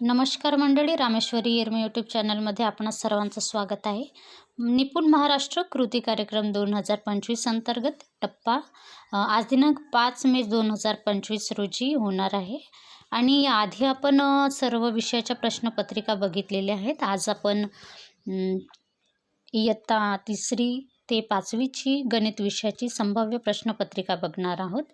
नमस्कार मंडळी रामेश्वरी येरमे यूट्यूब चॅनलमध्ये आपण सर्वांचं स्वागत आहे. निपुण महाराष्ट्र कृती कार्यक्रम दोन हजार पंचवीस अंतर्गत टप्पा आज दिनांक पाच मे दोन हजार पंचवीस रोजी होणार आहे. आणि आधी आपण सर्व विषयाच्या प्रश्नपत्रिका बघितलेल्या आहेत. आज आपण इयत्ता तिसरी ते पाचवीची गणित विषयाची संभाव्य प्रश्नपत्रिका बघणार आहोत.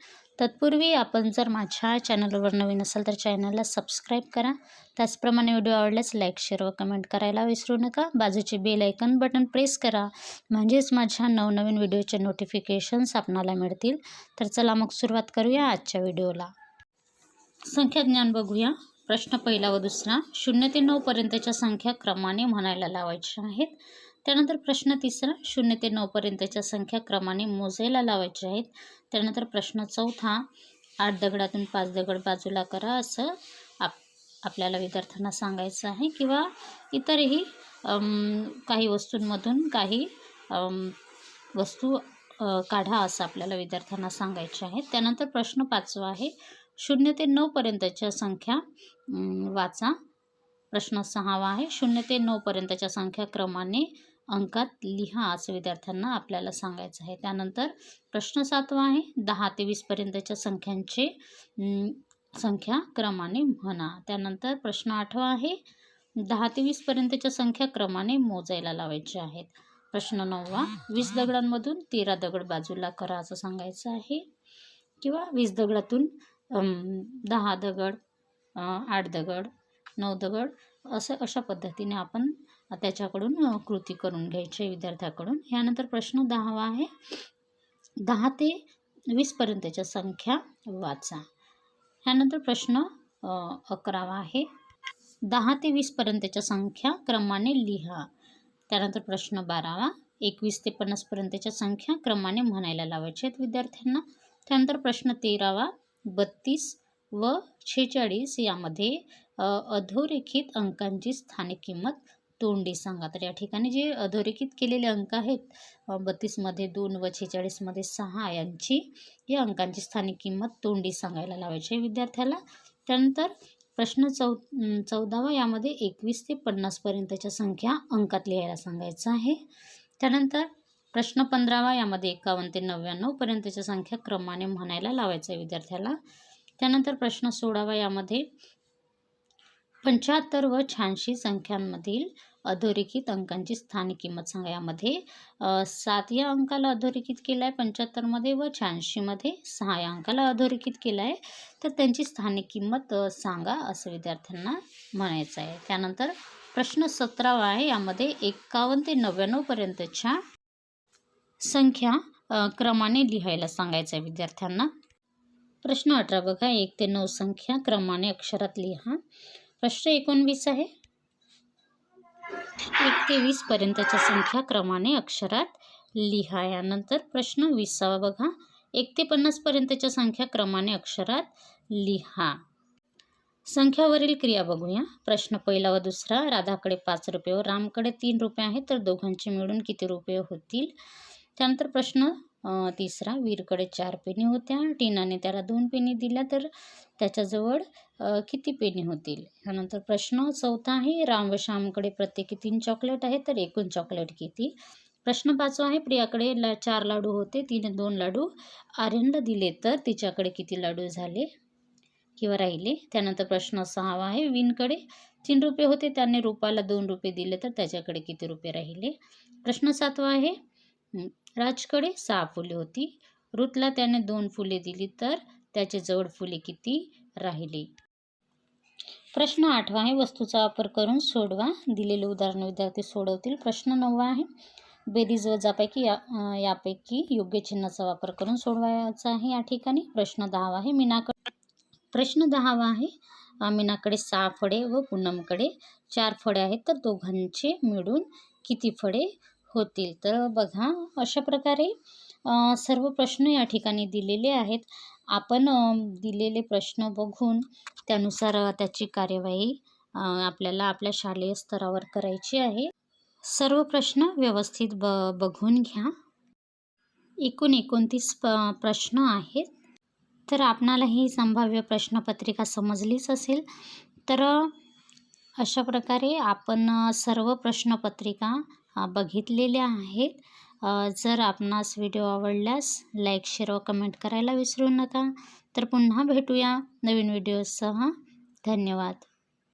तत्पूर्वी आपण जर माझ्या चॅनलवर नवीन असाल तर चॅनलला सबस्क्राईब करा. त्याचप्रमाणे व्हिडिओ आवडल्यास लाईक शेअर व कमेंट करायला विसरू नका. बाजूचे बेल ऐकन बटन प्रेस करा. म्हणजेच माझ्या नवनवीन व्हिडिओचे नोटिफिकेशन्स आपणाला मिळतील. तर चला मग सुरुवात करूया आजच्या व्हिडिओला. संख्या ज्ञान बघूया. प्रश्न पहिला व दुसरा. शून्य ते नऊपर्यंतच्या संख्या क्रमाने म्हणायला लावायच्या आहेत. त्यानंतर प्रश्न तिसरा शून्य ते नऊपर्यंतच्या संख्या क्रमाने मोजायला लावायचे आहेत. त्यानंतर प्रश्न चौथा आठ दगडातून पाच दगड बाजूला करा असं आप आपल्याला विद्यार्थ्यांना सांगायचं आहे. किंवा इतरही काही वस्तूंमधून काही वस्तू काढा असं आपल्याला विद्यार्थ्यांना सांगायचे आहे त्यानंतर प्रश्न पाचवा आहे. शून्य ते नऊपर्यंतच्या संख्या वाचा. प्रश्न सहावा आहे. शून्य ते नऊपर्यंतच्या संख्या क्रमाने अंकात लिहा असं विद्यार्थ्यांना आपल्याला सांगायचं आहे. त्यानंतर प्रश्न सातवा आहे. दहा ते वीसपर्यंतच्या संख्यांचे संख्या क्रमाने म्हणा. त्यानंतर प्रश्न आठवा आहे. दहा ते वीसपर्यंतच्या संख्या क्रमाने मोजायला लावायच्या आहेत. प्रश्न नववा वीस दगडांमधून तेरा दगड बाजूला करा असं सांगायचं आहे. किंवा वीस दगडातून दहा दगड आठ दगड नऊ दगड असं अशा पद्धतीने आपण त्याच्याकडून कृती करून घ्यायची विद्यार्थ्याकडून. यानंतर प्रश्न दहावा आहे. दहा ते वीसपर्यंतच्या संख्या वाचा. ह्यानंतर प्रश्न अकरावा आहे. दहा ते वीसपर्यंतच्या संख्या क्रमाने लिहा. त्यानंतर प्रश्न बारावा एकवीस ते पन्नासपर्यंतच्या संख्या क्रमाने म्हणायला लावायचे आहेत विद्यार्थ्यांना. त्यानंतर प्रश्न तेरावा बत्तीस व छेचाळीस यामध्ये अधोरेखित अंकांची स्थानिक किंमत तोंडी सांगा. तर या ठिकाणी जे अधोरेखित केलेले अंक आहेत बत्तीसमध्ये दोन व छेचाळीसमध्ये सहा यांची या अंकांची स्थानिक किंमत तोंडी सांगायला लावायची आहे विद्यार्थ्याला. त्यानंतर प्रश्न चौ चौदावा यामध्ये एकवीस ते पन्नासपर्यंतच्या संख्या अंकात लिहायला सांगायचं आहे. त्यानंतर प्रश्न पंधरावा यामध्ये एकावन्न ते नव्याण्णवपर्यंतच्या संख्या क्रमाने म्हणायला लावायचं आहे विद्यार्थ्याला. त्यानंतर प्रश्न सोळावा यामध्ये पंच्याहत्तर व शहाऐंशी संख्यांमधील अधोरेखित अंकांची स्थानिक किंमत सांगा. यामध्ये सात या अंकाला अधोरेखित केलं आहे पंच्याहत्तरमध्ये व शहाऐंशीमध्ये सहा या अंकाला अधोरेखित केलं आहे तर त्यांची स्थानिक किंमत सांगा असं विद्यार्थ्यांना म्हणायचं आहे. त्यानंतर प्रश्न सतरावा आहे. यामध्ये एकावन्न ते नव्याण्णवपर्यंतच्या संख्या क्रमाने लिहायला सांगायचं आहे विद्यार्थ्यांना. प्रश्न अठरा बघा. एक ते नऊ संख्या क्रमाने अक्षरात लिहा. प्रश्न एकोणवीस आहे. एक ते वीसपर्यंतच्या संख्या क्रमाने अक्षरात लिहा. यानंतर प्रश्न विसावा बघा. एक ते पन्नासपर्यंतच्या संख्या क्रमाने अक्षरात लिहा. संख्यावरील क्रिया बघूया. प्रश्न पहिला व दुसरा राधाकडे पाच रुपये व रामकडे तीन रुपये आहेत तर दोघांचे मिळून किती रुपये होतील? त्यानंतर प्रश्न तिसरा वीरकडे चार पेनी होत्या. टीनाने त्याला दोन पेनी दिल्या तर त्याच्याजवळ किती पेनी होतील? त्यानंतर प्रश्न चौथा आहे. राम व श्यामकडे प्रत्येकी तीन चॉकलेट आहे तर एकूण चॉकलेट किती? प्रश्न पाचवा आहे. प्रियाकडे ला चार लाडू होते. तिने दोन लाडू आर्यनला दिले तर तिच्याकडे किती लाडू झाले? किंवा राहिले? त्यानंतर प्रश्न सहावा आहे. विनकडे तीन रुपये होते. त्याने रुपाला दोन रुपये दिले तर त्याच्याकडे किती रुपये राहिले? प्रश्न सातवा आहे. राजकडे सहा फुले होती. रुतला त्याने दोन फुले दिली तर त्याचे जवळ फुले किती राहिली? प्रश्न आठवा आहे. वस्तूचा वापर करून सोडवा. दिलेले उदाहरण विद्यार्थी सोडवतील. प्रश्न नववा आहे. बेरीज वजापैकी या यापैकी योग्य चिन्हाचा वापर करून सोडवायचा आहे या ठिकाणी. प्रश्न दहावा आहे. मीनाकडे प्रश्न दहावा आहे. मीनाकडे सहा फळे व पूनमकडे चार फळे आहेत. तर दोघांचे मिळून किती फळे? होतील. तर बघा अशा प्रकारे सर्व प्रश्न या ठिकाणी दिलेले आहेत. आपण दिलेले प्रश्न बघून त्यानुसार त्याची कार्यवाही आपल्याला आपल्या शालेय स्तरावर करायची आहे. सर्व प्रश्न व्यवस्थित ब बघून घ्या. एकूण एकोणतीस प प्रश्न आहेत. तर आपणाला ही संभाव्य प्रश्नपत्रिका समजलीच असेल. तर अशा प्रकारे आपण सर्व प्रश्नपत्रिका बघितलेल्या आहेत. जर आपणास व्हिडिओ आवडल्यास लाईक शेअर व कमेंट करायला विसरू नका. तर पुन्हा भेटूया नवीन व्हिडिओसह. धन्यवाद.